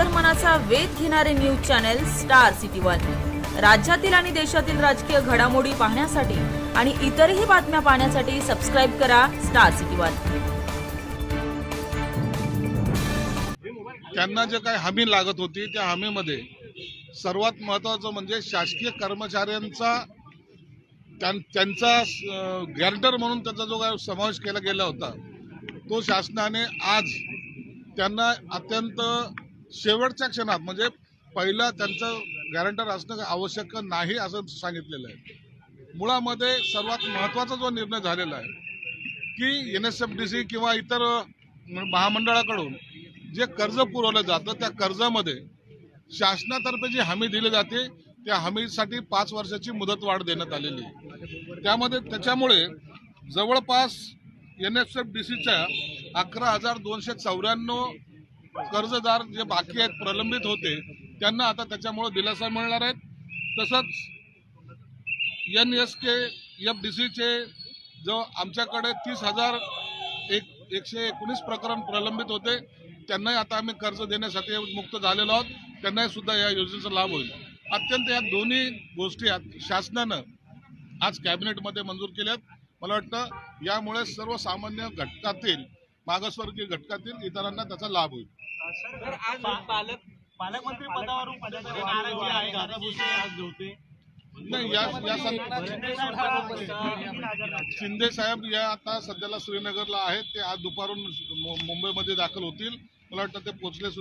अंतर्मनाचा वेध घेणारे news channel star city one. राज्यातील आणि देशातील राजकीय घडामोडी पाहण्यासाठी आणि इतरही बातम्या पाहण्यासाठी सबस्क्राईब करा स्टार सिटी वन. त्यांना जे काही हमी लागत होती त्या हमीमध्ये सर्वात महत्वाचं म्हणजे शासकीय कर्मचाऱ्यांचा त्यां- त्यांचा गॅरंटर म्हणून त्याचा जो काही समावेश केला गेला होता तो शासनाने आज त्यांना अत्यंत शेवटच्या क्षणात म्हणजे पहिला त्यांचं गॅरंटर असणं आवश्यक नाही असं सांगितलेलं आहे. मुळामध्ये सर्वात महत्त्वाचा जो निर्णय झालेला आहे की N S F D C किंवा इतर महामंडळाकडून जे कर्ज पुरवलं जातं त्या कर्जामध्ये शासनातर्फे जी हमी दिली जाते त्या हमीसाठी पाच वर्षाची मुदतवाढ देण्यात आलेली आहे. त्यामध्ये त्याच्यामुळे जवळपास एन एस एफ डी सीच्या अकरा हजार दोनशे चौऱ्याण्णव कर्जदार जे बाकी आहेत प्रलंबित होते त्यांना आता त्याच्यामुळे दिलासा मिळणार आहे तसंच N S K F D सीचे जो आमच्याकडे तीस हजार एक एकशे एकोणीस प्रकरण प्रलंबित होते त्यांनाही आता आम्ही कर्ज देण्यासाठी मुक्त झालेलो आहोत. त्यांनाही सुद्धा या योजनेचा लाभ होईल. अत्यंत या दोन्ही गोष्टी शासनानं आज कॅबिनेटमध्ये मंजूर केल्यात मला वाटतं यामुळे सर्वसामान्य घटकातील मागासवर्गीय घटकातील इतरांना त्याचा लाभ होईल. तर आज पालक पालकमंत्री पदावरून पदाची नाराजी आहे दादा भुसे आज होते नाही या या सं- शिंदे साहेब या आता सध्याला श्रीनगरला आहेत. ते आज दुपारून मु- मुंबईमध्ये दाखल होतील. मला वाटतं ते पोचले सुद्धा